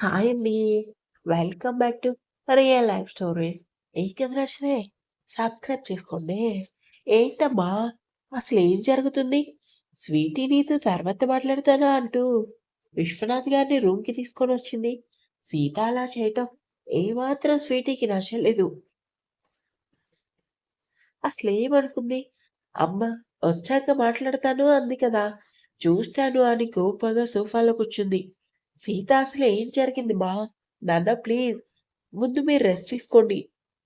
Hi అండి. Welcome back to real life stories. ఈ కథ నచ్చితే సబ్స్క్రైబ్ చేసుకోండి. ఏంటమ్మా అసలు ఏం జరుగుతుంది? స్వీటీ నీతో తర్వాత మాట్లాడతానా అంటూ విశ్వనాథ్ గారిని రూమ్‌కి తీసుకొని వచ్చింది సీత అలా చేయటం ఏమాత్రం స్వీటీకి నచ్చలేదు. అసలేమనుకుంది? అమ్మ వచ్చాక మాట్లాడతాను అంది కదా! చూస్తాను అని కోపంగా సోఫాలో కూర్చుంది. సీత అసలు ఏం జరిగింది మా? నాన్న ప్లీజ్ ముందు మీరు రెస్ట్ తీసుకోండి.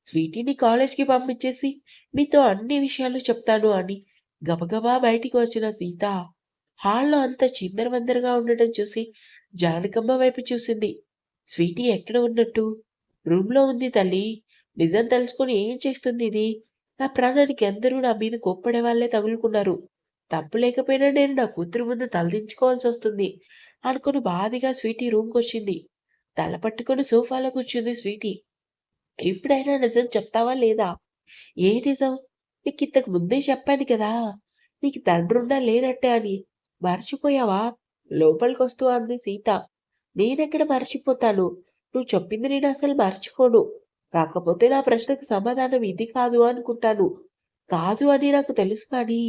స్వీటీని కాలేజ్‌కి పంపించేసి మీతో అన్ని విషయాలు చెప్తాను అని గబగబా బయటికి వచ్చిన సీత హాల్‌లో అంతా చిందరవందరగా ఉండటం చూసి జానకమ్మ వైపు చూసింది. స్వీటీ ఎక్కడ ఉన్నట్టు? రూమ్‌లో ఉంది తల్లి. నిజం తెలుసుకొని ఏం చేస్తుంది ఇది? నా ప్రాణానికి అందరూ నా మీద కోప్పడే వాళ్ళే తగులుకున్నారు. తప్పు లేకపోయినా నేను నా కూతురు ముందు తలదించుకోవాల్సి వస్తుంది అనుకుని బాధగా స్వీటీ రూమ్కి వచ్చింది తల పట్టుకొని సోఫాలో కూర్చుంది స్వీటీ. ఎప్పుడైనా నిజం చెప్తావా లేదా? ఏ నిజం? నీకు ఇంతకు ముందే చెప్పాను కదా! నీకు తండ్రున్నా లేనట్టే అని. మర్చిపోయావా? లోపలికొస్తూ అంది సీత. నేనెక్కడ మర్చిపోతాను. నువ్వు చెప్పింది నేను అసలు మర్చిపోను. కాకపోతే నా ప్రశ్నకు సమాధానం ఇది కాదు అనుకుంటాను. కాదు అని నాకు తెలుసు కానీ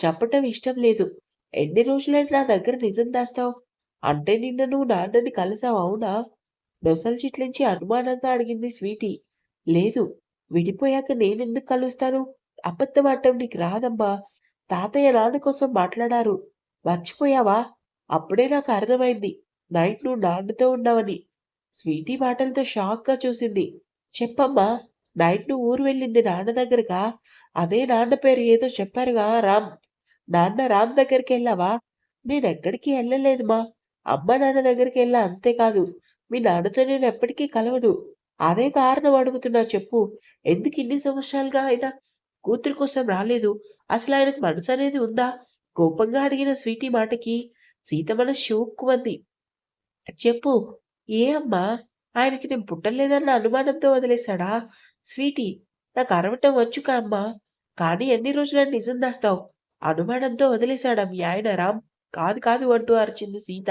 చెప్పటం ఇష్టం లేదు. ఎన్ని రోజులైనా నా దగ్గర నిజం దాస్తావు? అంటే నిన్న నువ్వు నాన్నని కలిసావు అవునా? నొసలు చిట్లించి అనుమానంగా అడిగింది స్వీటీ. లేదు. విడిపోయాక నేనెందుకు కలుస్తాను? అబద్ధం ఆడటం నీకు రాదమ్మా. తాతయ్య నాన్న కోసం మాట్లాడారు. మర్చిపోయావా? అప్పుడే నాకు అర్థమైంది. నైట్ నువ్వు నాన్నతో ఉన్నావని. స్వీటీ మాటలతో షాక్‌గా చూసింది. చెప్పమ్మా! నైట్ నువ్వు ఊరు వెళ్ళింది నాన్న దగ్గరగా అదే నాన్న పేరు ఏదో చెప్పారుగా రామ్. నాన్న రామ్ దగ్గరికి వెళ్ళావా నేనెక్కడికి ఎక్కడికి మా. అమ్మ నాన్న దగ్గరికెళ్ళా అంతేకాదు. మీ నాన్నతో నేను ఎప్పటికీ కలవను. అదే కారణం అడుగుతున్నా చెప్పు. ఎందుకు ఇన్ని సంవత్సరాలుగా ఆయన కూతురు కోసం రాలేదు? అసలు ఆయన మనసు అనేది ఉందా? కోపంగా అడిగిన స్వీటీ మాటకి సీత మన షూక్కుమంది. చెప్పు. ఏ అమ్మా? ఆయనకి నేను పుట్టలేదన్న అనుమానంతో వదిలేశాడా? స్వీటీ నాకు అరవటం వచ్చుకా అమ్మా. కానీ ఎన్ని రోజులని నిజం దాస్తావు? అనుమానంతో వదిలేశాడా మీ ఆయన రామ్? కాదు కాదు అంటూ అరిచింది సీత.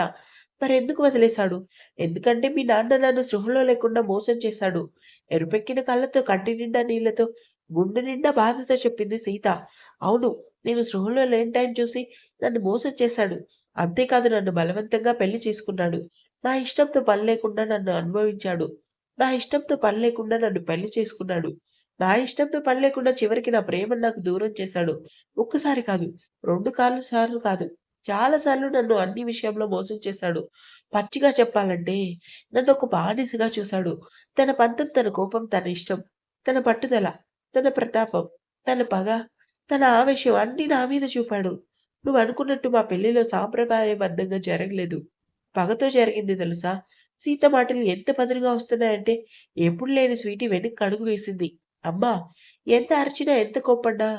మరెందుకు వదిలేశాడు? ఎందుకంటే మీ నాన్న నన్ను సృహలో లేకుండా మోసం చేశాడు. ఎరుపెక్కిన కళ్ళతో కంటి నిండా నీళ్ళతో గుండె నిండా బాధతో చెప్పింది సీత. అవును. నేను సృహలో లేని టైం చూసి నన్ను మోసం చేశాడు. అంతేకాదు నన్ను బలవంతంగా పెళ్ళి చేసుకున్నాడు. నా ఇష్టంతో పని లేకుండా నన్ను అనుభవించాడు. నా ఇష్టంతో పని లేకుండా నన్ను పెళ్ళి చేసుకున్నాడు. నా ఇష్టంతో పని లేకుండా చివరికి నా ప్రేమను నాకు దూరం చేశాడు. ఒక్కసారి కాదు. రెండు కాళ్ళు సార్లు కాదు. చాలాసార్లు నన్ను అన్ని విషయంలో మోసం చేశాడు. పచ్చిగా చెప్పాలంటే నన్ను ఒక బానిసగా చూశాడు. తన పంతం, తన కోపం, తన ఇష్టం, తన పట్టుదల, తన ప్రతాపం, తన పగ, తన ఆవేశం అన్నీ నా మీద చూపాడు. నువ్వు అనుకున్నట్టు మా పెళ్ళిలో సాంప్రదాయబద్ధంగా జరగలేదు. పగతో జరిగింది తెలుసా? సీత మాటలు ఎంత పదునుగా వస్తున్నాయంటే ఎప్పుడు లేని స్వీటీ వెనక్కి అడుగు వేసింది. అమ్మా! ఎంత అరిచినా, ఎంత కోప్పడ్డా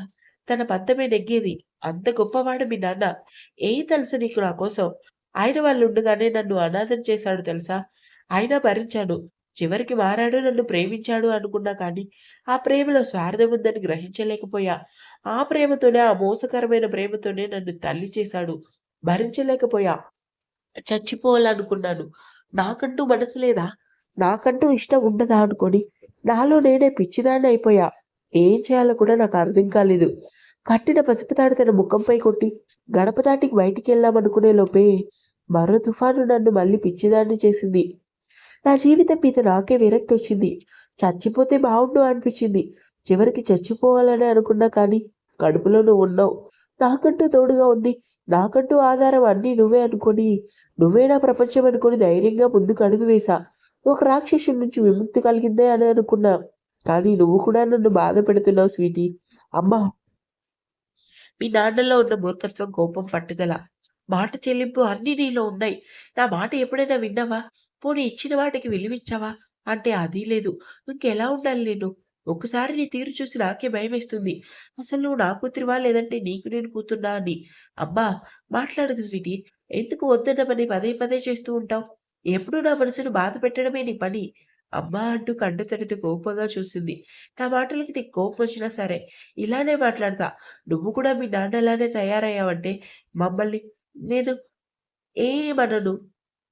తన పంతమే నెగ్గేది. అంత గొప్పవాడు మీ నాన్న. ఏం తెలుసు నీకు నా కోసం? ఆయన వాళ్ళుండగానే నన్ను అనాథం చేశాడు తెలుసా? ఆయన భరించాను. చివరికి మారాడు, నన్ను ప్రేమించాడు అనుకున్నా కానీ ఆ ప్రేమలో స్వార్థం ఉందని గ్రహించలేకపోయా. ఆ ప్రేమతోనే, ఆ మోసకరమైన ప్రేమతోనే నన్ను తల్లి చేశాడు. భరించలేకపోయా. చచ్చిపోవాలనుకున్నాను. నాకంటూ మనసు లేదా? నాకంటూ ఇష్టం ఉండదా అనుకోని నాలో నేనే పిచ్చిదాన్ని అయిపోయా. ఏం చేయాలో కూడా నాకు అర్థం కాలేదు. కట్టిన పసుపు తాడు తన ముఖంపై కొట్టి గడప బయటికి వెళ్ళామనుకునే లోపే మరో తుఫాను నన్ను మళ్ళీ పిచ్చిదాన్ని చేసింది. నా జీవితం మీద నాకే విరక్తి వచ్చింది చచ్చిపోతే బాగుండు అనిపించింది. చివరికి చచ్చిపోవాలనే అనుకున్నా కానీ కడుపులో నువ్వున్నావు. నాకంటూ తోడుగా ఉంది. నాకంటూ ఆధారం అన్నీ నువ్వే అనుకొని నువ్వే నా ప్రపంచం అనుకొని ధైర్యంగా ముందుకు అడుగు వేశా. ఒక రాక్షసుడి నుంచి విముక్తి కలిగిందే అని అనుకున్నా. కానీ నువ్వు కూడా నన్ను బాధ పెడుతున్నావు స్వీటీ. అమ్మా! మీ నాన్నలో ఉన్న మూర్ఖత్వం, కోపం, పట్టుదల, మాట చెల్లింపు అన్ని నీలో ఉన్నాయి. నా మాట ఎప్పుడైనా విన్నావా? పోనీ ఇచ్చిన వాటికి విలువిచ్చావా? అంటే అదీ లేదు. ఇంకెలా ఉండాలి నేను? ఒక్కసారి నీ తీరు చూసి నాకే భయమేస్తుంది. అసలు నువ్వు నా కూతురివా? లేదంటే నీకు నేను కూతున్నా అని. అబ్బా మాట్లాడకు స్వీటీ. ఎందుకు వద్దన్న పని పదే పదే చేస్తూ ఉంటావు? ఎప్పుడూ నా మనసును బాధ పెట్టడమే నీ పని. అమ్మా! అంటూ కంట తడితో కోపంగా చూసింది. నా మాటలకి నీకు కోపం వచ్చినా సరే ఇలానే మాట్లాడతా. నువ్వు కూడా మీ నాన్నలానే తయారయ్యావంటే మమ్మల్ని నేను ఏమనను.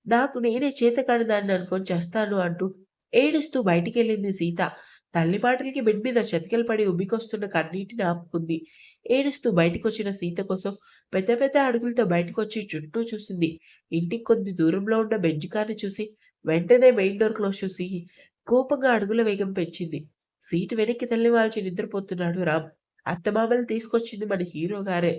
నాకు నేనే చేత కాని దాన్ని అనుకోని చేస్తాను అంటూ ఏడుస్తూ బయటికి వెళ్ళింది సీత. తల్లి మాటలకి బెడ్ మీద చతికిల పడి ఉబ్బికొస్తున్న కన్నీటిని ఆపుకుంది. ఏడుస్తూ బయటికొచ్చిన సీత కోసం పెద్ద పెద్ద అడుగులతో బయటకొచ్చి చుట్టూ చూసింది. ఇంటికి కొద్ది దూరంలో ఉన్న బెంజ్ కార్‌ని చూసి వెంటనే మెయిన్ డోర్ క్లోజ్ చూసి కోపంగా అడుగుల వేగం పెంచింది. సీటు వెనక్కి తల్లి వాల్చి నిద్రపోతున్నాడు రామ్. అత్తమామల్ని తీసుకొచ్చింది మన హీరో గారే.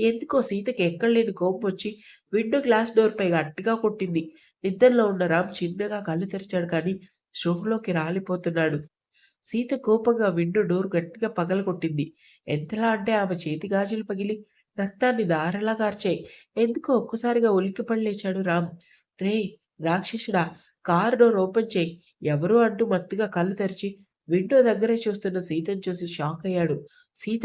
ఎందుకో సీతకి ఎక్కడలేని వచ్చి విండో గ్లాస్ డోర్‌పై గట్టిగా కొట్టింది. నిద్రలో ఉన్న రామ్ చిన్నగా కళ్ళు తెరిచాడు కానీ స్పృహలోకి రాలిపోతున్నాడు. సీత కోపంగా విండో డోర్ గట్టిగా పగలగొట్టింది. ఎంతలా అంటే ఆమె చేతి గాజులు పగిలి రక్తాన్ని దారలా కార్చాయి. ఎందుకో ఒక్కసారిగా ఉలిక్కిపడి లేచాడు రామ్. రేయ్! రాక్షసుడా! కారు డోర్ ఓపెన్ ఎవరూ అంటూ మత్తుగా కళ్ళు తెరిచి విండో దగ్గరే చూస్తున్న సీతను చూసి షాక్ అయ్యాడు సీత!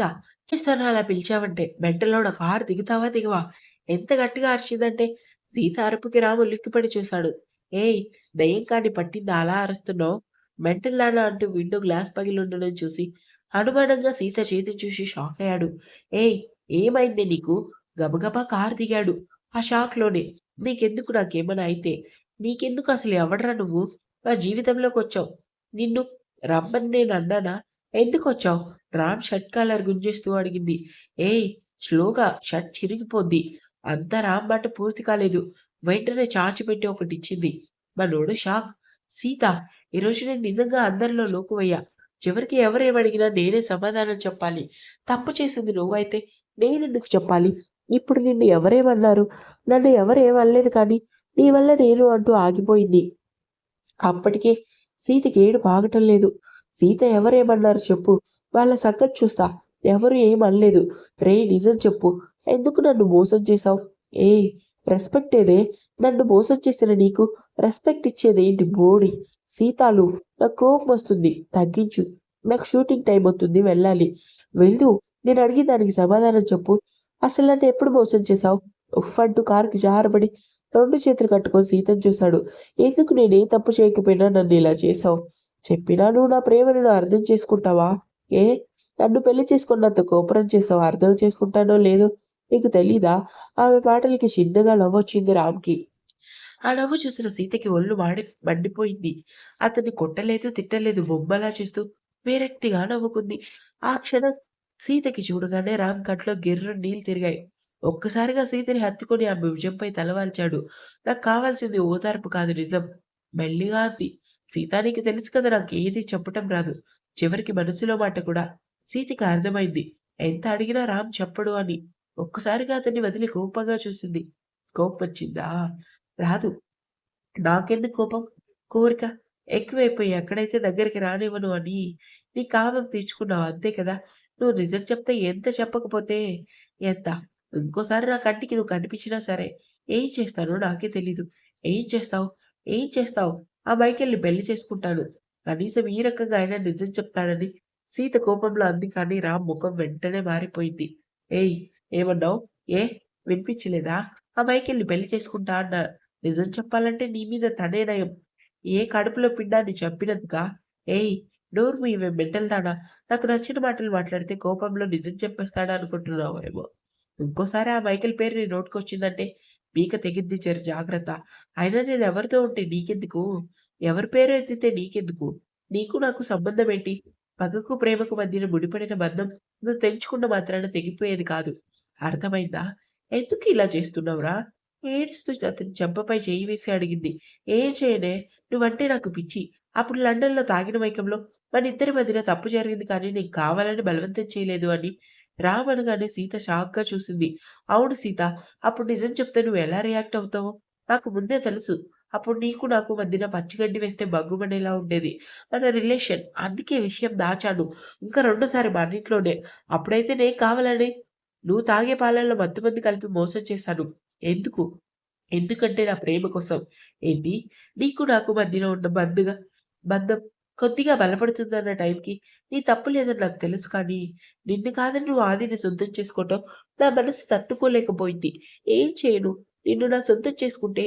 చేస్తాను అలా పిలిచావంటే మెంటలోడ కారు దిగుతావా దిగవా? ఎంత గట్టిగా అరిచిందంటే సీత అరుపుకి రాము ఉలిక్కిపడి చూశాడు. ఏయ్! దయ్యం కాని పట్టింది అలా అరుస్తున్నావు మెంటల్లానా అంటూ విండో గ్లాస్ పగిలుండడం చూసి అనుమానంగా సీత చేతి చూసి షాక్ అయ్యాడు ఏయ్! ఏమైంది నీకు? గబగబా కారు దిగాడు. ఆ షాక్‌లోనే. నీకెందుకు నాకేమైనా అయితే? నీకెందుకు అసలు ఎవడరా నువ్వు? నా జీవితంలోకొచ్చావు. నిన్ను రమ్మని నేను అన్నా ఎందుకొచ్చావు? రామ్ షర్ట్ కాలర్ గుంజేస్తూ అడిగింది. ఏయ్! స్లోగా షర్ట్ చిరిగిపోద్ది. అంతా రామ్ మాట పూర్తి కాలేదు. వెంటనే చాచిపెట్టి ఒకటిచ్చింది. మనోడు షాక్. సీత! ఈరోజు నేను నిజంగా అందరిలో లోకువయ్యా. చివరికి ఎవరేమడిగినా నేనే సమాధానం చెప్పాలి. తప్పు చేసింది నువ్వైతే నేనెందుకు చెప్పాలి? ఇప్పుడు నిన్ను ఎవరేమన్నారు? నన్ను ఎవరేమనలేదు కానీ నీ వల్ల నేను అంటూ ఆగిపోయింది. అప్పటికే సీతకి ఏడు బాగటం లేదు. సీత ఎవరేమన్నారు చెప్పు. వాళ్ళ సంగతి చూస్తా. ఎవరు ఏమనలేదు. రేయ్! నిజం చెప్పు. ఎందుకు నన్ను మోసం చేశావు? ఏ రెస్పెక్ట్ ఏదే? నన్ను మోసం చేసిన నీకు రెస్పెక్ట్ ఇచ్చేదేంటి బోడి? సీతాలు నాకు కోపమొస్తుంది. తగ్గించు. నాకు షూటింగ్ టైం అవుతుంది వెళ్ళాలి. వెళ్ళు. నేను అడిగిన దానికి సమాధానం చెప్పు. అసలు నన్ను ఎప్పుడు మోసం చేశావు? ఉఫ్ అంటూ కారుకి జారబడి రెండు చేతులు కట్టుకొని సీతను చూశాడు. ఎందుకు నేనే తప్పు చేయకపోయినా నన్ను ఇలా చేశావు? చెప్పినా నువ్వు నా ప్రేమను అర్థం చేసుకుంటావా? ఏ? నన్ను పెళ్ళి చేసుకున్నంత కోపరం చేసావు అర్థం చేసుకుంటానో లేదో నీకు తెలీదా? ఆమె మాటలకి చిన్నగా నవ్వొచ్చింది రామ్‌కి. ఆ నవ్వు చూసిన సీతకి ఒళ్ళు మాడి మండిపోయింది. అతన్ని కొట్టలేదు, తిట్టలేదు. బొమ్మలా చూస్తూ విరక్తిగా నవ్వుకుంది. ఆ క్షణం సీతకి చూడగానే రామ్ కంట్లో గిర్రు నీళ్ళు తిరిగాయి. ఒక్కసారిగా సీతని హత్తుకొని ఆమె భుజంపై తలవాల్చాడు. నాకు కావాల్సింది ఓదార్పు కాదు నిజం. మెల్లిగా అంది. సీత నీకు తెలుసు కదా నాకు ఏది చెప్పటం రాదు. చివరికి మనసులో మాట కూడా. సీతకి అర్థమైంది. ఎంత అడిగినా రామ్ చెప్పడు అని. ఒక్కసారిగా అతన్ని వదిలి కోపంగా చూసింది. కోపం వచ్చిందా రాదు. నాకెందుకు కోపం? కోరిక ఎక్కువైపోయి ఎక్కడైతే దగ్గరికి రానివ్వను అని నీ కామం తీర్చుకున్నావు అంతే కదా! నువ్వు నిజం చెప్తే ఎంత చెప్పకపోతే ఎంత? ఇంకోసారి నా కంటికి నువ్వు కనిపించినా సరే ఏం చేస్తానో నాకే తెలీదు. ఏం చేస్తావు? ఏం చేస్తావు? ఆ మైకేల్‌ని పెళ్ళి చేసుకుంటాను. కనీసం ఈ రకంగా అయినా నిజం చెప్తాడని సీత కోపంలో అంది కానీ రామ్ ముఖం వెంటనే మారిపోయింది. ఏయ్! ఏమన్నావు? ఏ? వినిపించలేదా? ఆ మైకేల్‌ని పెళ్ళి చేసుకుంటా అన్నా. నిజం చెప్పాలంటే నీ మీద తనే నయం. ఏ కడుపులో పిండాన్ని చంపినందుగా ఏయ్! నోరు ఇవే మెంటల్ దానా! నాకు నచ్చిన మాటలు మాట్లాడితే కోపంలో నిజం చెప్పేస్తాడా అనుకుంటున్నావేమో! ఇంకోసారి ఆ మైకేల్ పేరు నీ నోటికొచ్చిందంటే పీక తెగింది జర జాగ్రత్త. అయినా నేను ఎవరితో ఉంటే నీకెందుకు? ఎవరి పేరు ఎత్తితే నీకెందుకు? నీకు నాకు సంబంధం ఏంటి పగకు, ప్రేమకు మధ్యన ముడిపడిన బంధం నువ్వు తెంచుకున్న మాత్రాన తెగిపోయేది కాదు. అర్థమైందా? ఎందుకు ఇలా చేస్తున్నావురా? ఏడుస్తూ అతని చెంపపై చేయి వేసి అడిగింది. ఏం చేయనే? నువ్వంటే నాకు పిచ్చి. అప్పుడు లండన్‌లో తాగిన మైకంలో మనిద్దరి మధ్యన తప్పు జరిగింది కానీ నేను కావాలని బలవంతం చేయలేదు అని రావనగానే సీత షాక్‌గా చూసింది. అవును సీత. అప్పుడు నిజం చెప్తే నువ్వు ఎలా రియాక్ట్ అవుతావో నాకు ముందే తెలుసు. అప్పుడు నీకు నాకు మధ్యన పచ్చిగడ్డి వేస్తే బగ్గుమనేలా ఉండేది మన రిలేషన్. అందుకే విషయం దాచాను. ఇంకా రెండోసారి మనింట్లోనే. అప్పుడైతే నేను కావాలని నువ్వు తాగే పాలల్లో మత్తుమందు కలిపి మోసం చేశాను. ఎందుకు? ఎందుకంటే నా ప్రేమ కోసం. ఏంటి? నీకు నాకు మధ్యన ఉన్న బంధుగా బంధం కొద్దిగా బలపడుతుందన్న టైంకి నీ తప్పు లేదని నాకు తెలుసు కానీ, నిన్ను కాదని నువ్వు ఆదిని సొంతం చేసుకోవటం నా మనసు తట్టుకోలేకపోయింది. ఏం చేయను? నిన్ను నా సొంతం చేసుకుంటే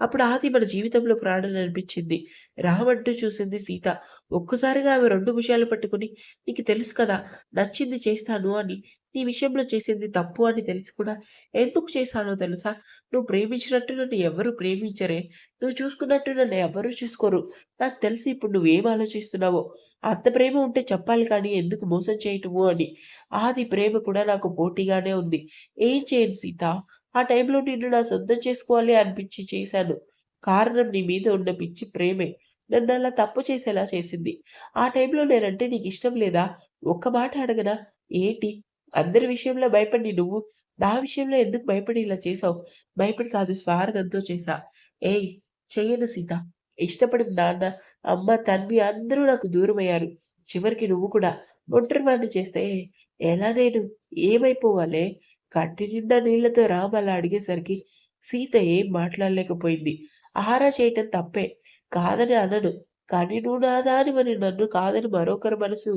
అప్పుడు ఆది మన జీవితంలోకి రాడననిపించింది. రామంటూ చూసింది సీత. ఒక్కసారిగా ఆమె రెండు విషయాలు పట్టుకుని నీకు తెలుసు కదా! నచ్చింది చేస్తాను అని. నీ విషయంలో చేసింది తప్పు అని తెలిసి కూడా ఎందుకు చేశానో తెలుసా? నువ్వు ప్రేమించినట్టు నన్ను ఎవరు ప్రేమించరే. నువ్వు చూసుకున్నట్టు నన్ను ఎవరు చూసుకోరు. నాకు తెలిసి ఇప్పుడు నువ్వేం ఆలోచిస్తున్నావో. అంత ప్రేమ ఉంటే చెప్పాలి కానీ ఎందుకు మోసం చేయటము అని. ఆది ప్రేమ కూడా నాకు పోటీగానే ఉంది. ఏం చేయను సీత. ఆ టైంలో నిన్ను నా సొంతం చేసుకోవాలి అనిపించి చేశాను. కారణం నీ మీద ఉన్న పిచ్చి ప్రేమే. నన్ను అలా తప్పు చేసేలా చేసింది. ఆ టైంలో నేనంటే ఇష్టం లేదా? ఒక్క మాట అడగనా? ఏంటి? అందరి విషయంలో భయపడి నువ్వు, నా విషయంలో ఎందుకు భయపడి ఇలా చేసావు భయపడి కాదు స్వార్థంతో చేశా. ఏయ్! చెయ్యను సీత. ఇష్టపడిన నాన్న, అమ్మ, తన్వి అందరూ నాకు దూరమయ్యారు. చివరికి నువ్వు కూడా. ఒంటరివాడిని చేస్తే ఎలా నేను ఏమైపోవాలే? కంటి నిండా నీళ్ళతో రామ్ అలా అడిగేసరికి సీత ఏం మాట్లాడలేకపోయింది. ఆరా చేయటం తప్పే. కాదని అనను. కానీ నువ్వు నా దానివని నన్ను కాదని మరొకరి మనసు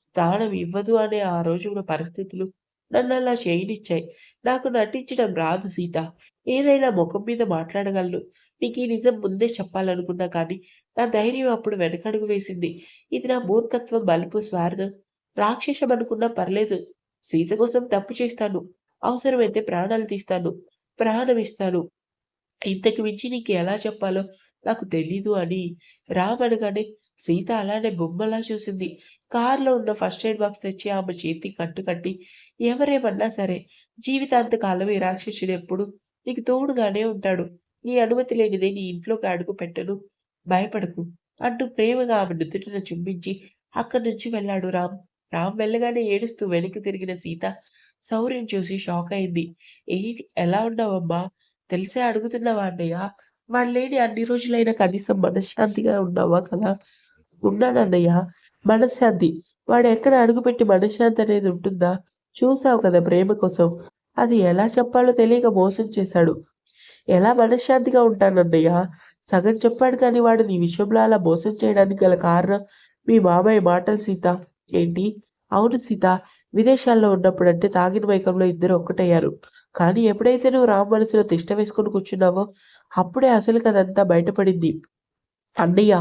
స్థానం ఇవ్వదు అనే ఆ రోజున పరిస్థితులు నన్ను అలా చేయనిచ్చాయి. నాకు నటించడం రాదు సీత. ఏదైనా ముఖం మీద మాట్లాడగలను. నీకు ఈ నిజం ముందే చెప్పాలనుకున్నా కానీ, నా ధైర్యం అప్పుడు వెనకడుగు వేసింది. ఇది నా మూర్ఖత్వం, బలుపు, స్వార్థం, రాక్షసం అనుకున్నా పర్లేదు. సీత కోసం తప్పు చేస్తాను. అవసరమైతే ప్రాణాలు తీస్తాను. ప్రాణమిస్తాను. ఇంతకు మించి నీకు ఎలా చెప్పాలో నాకు తెలీదు అని రామ్ అనగానే సీత అలానే బొమ్మలా చూసింది. కారులో ఉన్న ఫస్ట్ ఎయిడ్ బాక్స్ తెచ్చి ఆమె చేతి కట్టు కట్టి, ఎవరేమన్నా సరే జీవితాంతకాలం ఈ రాక్షసుడెప్పుడు నీకు తోడుగానే ఉంటాడు. నీ అనుమతి లేనిదే నీ ఇంట్లోకి అడుగు పెట్టను. భయపడకు అంటూ ప్రేమగా ఆమె నుదుటిన చుంబించి అక్కడి నుంచి వెళ్ళాడు రామ్. రామ్ వెళ్ళగానే ఏడుస్తూ వెనక్కి తిరిగిన సీత శౌర్యం చూసి షాక్ అయింది. ఏంటి ఎలా ఉన్నావమ్మా? తెలిసే అడుగుతున్నావా అన్నయ్య? వాడు లేని అన్ని రోజులైనా కనీసం మనశ్శాంతిగా ఉన్నావా కదా? ఉన్నానన్నయ్య. మనశ్శాంతి. వాడు ఎక్కడ అడుగుపెట్టి మనశ్శాంతి అనేది ఉంటుందా? చూసావు కదా ప్రేమ కోసం. అది ఎలా చెప్పాలో తెలియక మోసం చేశాడు. ఎలా మనశ్శాంతిగా ఉంటానన్నయ్య? సగం చెప్పాడు కానీ వాడు నీ విషయంలో అలా మోసం చేయడానికి గల కారణం మీ మామయ్య మాటలు సీత. ఏంటి? అవును సీత. విదేశాల్లో ఉన్నప్పుడు అంటే తాగిన మైకంలో ఇద్దరు ఒక్కటయ్యారు. కానీ ఎప్పుడైతే నువ్వు రామ్ మనసులో తిష్ట వేసుకొని కూర్చున్నావో అప్పుడే అసలు కదంతా బయటపడింది. అన్నయ్య!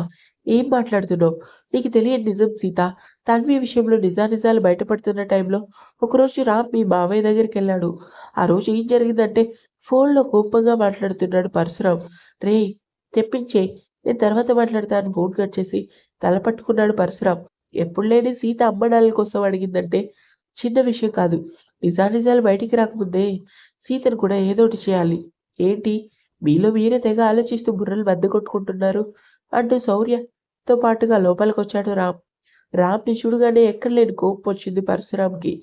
ఏం మాట్లాడుతున్నావు? నీకు తెలియని నిజం సీత. తన్వి విషయంలో నిజానిజాలు బయటపడుతున్న టైంలో ఒకరోజు రామ్ మీ మామయ్య దగ్గరికెళ్ళాడు. ఆ రోజు ఏం జరిగిందంటే ఫోన్‌లో కోపంగా మాట్లాడుతున్నాడు పరశురామ్ రేయ్! తెప్పించే నేను తర్వాత మాట్లాడతాను ఫోన్ కట్ చేసి తల పట్టుకున్నాడు ఎప్పుడు లేని సీత అమ్మడాల కోసం అడిగిందంటే చిన్న విషయం కాదు. నిజానిజాలు బయటికి రాకముందే సీతను కూడా ఏదోటి చేయాలి. ఏంటి? మీలో మీరే తెగ ఆలోచిస్తూ బుర్రలు బద్ద కొట్టుకుంటున్నారు అంటూ తో పాటుగా లోపలికొచ్చాడు రామ్. రామ్‌ని చూడగానే ఎక్కడలేని కోపం వచ్చింది పరశురామ్కి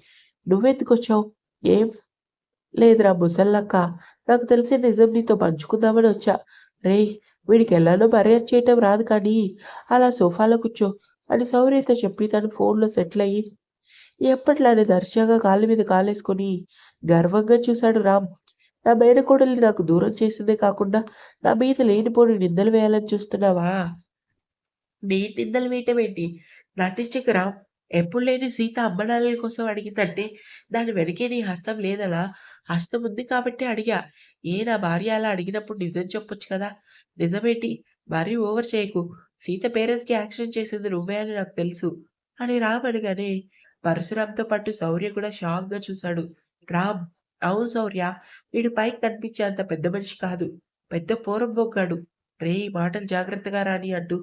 నువ్వెందుకు వచ్చావు ఏం లేదురా ముసల్లక్క నాకు తెలిసిన నిజం నీతో పంచుకుందామని వచ్చా. రేయ్! వీడికి ఎలానో మర్యాద చేయటం రాదు కానీ అలా సోఫాలో కూర్చో అని శౌర్యతో చెప్పి తను ఫోన్‌లో సెటిల్ అయ్యి ఎప్పట్లానే దర్జాగా కాళ్ళ మీద కాలేసుకొని గర్వంగా చూశాడు రామ్. నా మేనకోడల్ని నాకు దూరం చేసిందే కాకుండా నా మీద లేనిపోని నిందలు వేయాలని చూస్తున్నావా? నేను నిందలు వేయటమేంటి ఏంటి? ఎప్పుడు లేని సీత అమ్మడాల కోసం అడిగిందంటే దాని వెనకే నీ హస్తం లేదలా హస్తం ఉంది కాబట్టి అడిగా. ఏ నా భార్య అలా అడిగినప్పుడు నిజం చెప్పొచ్చు కదా! నిజమేంటి? మరీ ఓవర్ చేయకు. సీత పేరెంట్స్‌కి యాక్షన్ చేసింది నువ్వే అని నాకు తెలుసు అని రామ్ అనగానే పరశురామ్తో పాటు శౌర్య కూడా షాక్‌గా చూశాడు. రామ్! అవును శౌర్య. వీడు పైకి కనిపించే అంత పెద్ద మనిషి కాదు. పెద్ద పోరంబోకాడు. రేయ్! మాటలు జాగ్రత్తగా రాని అంటూ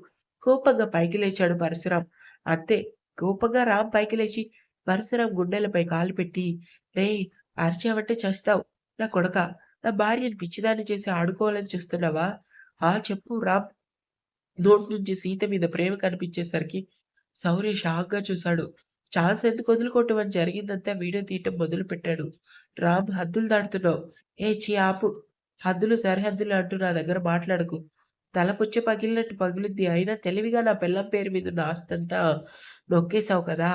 కోపంగా పైకి లేచాడు పరశురాం. అంతే కోపంగా రామ్ పైకి లేచి పరశురాం గుండెలపై కాలు పెట్టి రే అరిచావంటే చేస్తావు నా కొడక నా భార్యను పిచ్చిదాన్ని చేసి ఆడుకోవాలని చూస్తున్నావా? ఆ! చెప్పు రామ్. నోటి నుంచి సీత మీద ప్రేమ కనిపించేసరికి సౌర్య షాక్‌గా చూశాడు. ఛాన్స్ ఎందుకు వదులుకోవటం అని జరిగిందంతా వీడియో తీయటం మొదలుపెట్టాడు. రామ్ హద్దులు దాటుతున్నావు. ఏ ఛీ ఆపు. హద్దులు, సరిహద్దులు అంటూ నా దగ్గర మాట్లాడకు. తలపుచ్చ పగిలినట్టు పగిలింది. అయినా తెలివిగా నా పిల్లం పేరు మీదున్న ఆస్తంతా నొక్కేసావు కదా!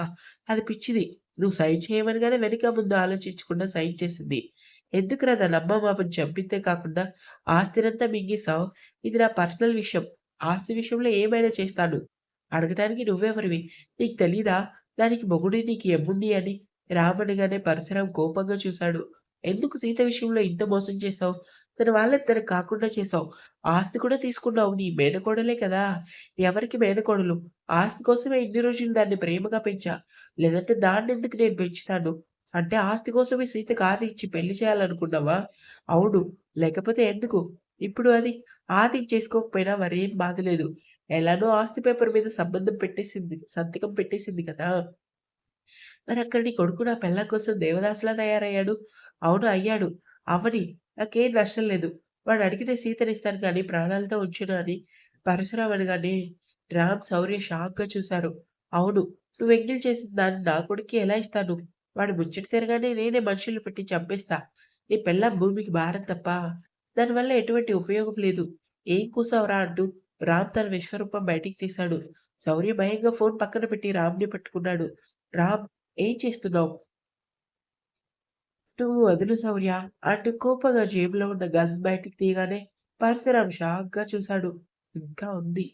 అది పిచ్చిది. నువ్వు సైన్ చేయమనిగానే వెనక ముందు ఆలోచించకుండా సైన్ చేసింది. ఎందుకురా దాని అమ్మామామని చంపిందే కాకుండా ఆస్తినంతా మింగేశావు ఇది నా పర్సనల్ విషయం. ఆస్తి విషయంలో ఏమైనా చేస్తాను. అడగటానికి నువ్వెవరివి? నీకు తెలీదా? దానికి మొగుడి నీకు ఎమ్ముండి అని? రామ్ పరశురాం కోపంగా చూశాడు. ఎందుకు సీత విషయంలో ఇంత మోసం చేశావు? తన వాళ్ళిద్దరు కాకుండా చేశావు. ఆస్తి కూడా తీసుకున్నావు. నీ మేనకోడలే కదా! ఎవరికి మేనకోడలు? ఆస్తి కోసమే ఇన్ని రోజులు దాన్ని ప్రేమగా పెంచా. లేదంటే దాన్నెందుకు నేను పెంచుతాను. అంటే ఆస్తి కోసమే సీత ఆది ఇచ్చి పెళ్ళి చేయాలనుకున్నావా? అవును. లేకపోతే ఎందుకు? ఇప్పుడు అది ఆది చేసుకోకపోయినా మరేం బాధలేదు ఎలానో ఆస్తి పేపర్ మీద సంబంధం పెట్టేసింది. సంతకం పెట్టేసింది కదా! మరి అక్కడ నీ కొడుకు నా పిల్ల కోసం దేవదాసులా తయారయ్యాడు. అవును అయ్యాడు. అవ్వని. నాకేం నష్టం లేదు. వాడు అడిగితే సీతనిస్తాను కానీ ప్రాణాలతో ఉంచును అని పరశురాం కానీ రామ్, శౌర్య షాక్‌గా చూశారు. అవును. నువ్వు ఎంగిల్ చేసిన దాన్ని నా కొడుకు ఎలా ఇస్తాను? వాడు ముచ్చట తిరగానే నేనే మనుషులు పెట్టి చంపేస్తా. నీ పెళ్ళాం భూమికి భారం తప్ప దానివల్ల ఎటువంటి ఉపయోగం లేదు. ఏం కూసావురా అంటూ రామ్ తన విశ్వరూపం బయటికి తీశాడు. శౌర్య భయంగా ఫోన్ పక్కన పెట్టి రామ్‌ని పట్టుకున్నాడు. రామ్ ఏం చేస్తున్నావు? నువ్వు వదులు శౌర్య అంటూ కోపంగా జేబులో ఉన్న గన్ బయటికి తీయగానే పరశురాం షాక్‌గా చూశాడు. ఇంకా ఉంది.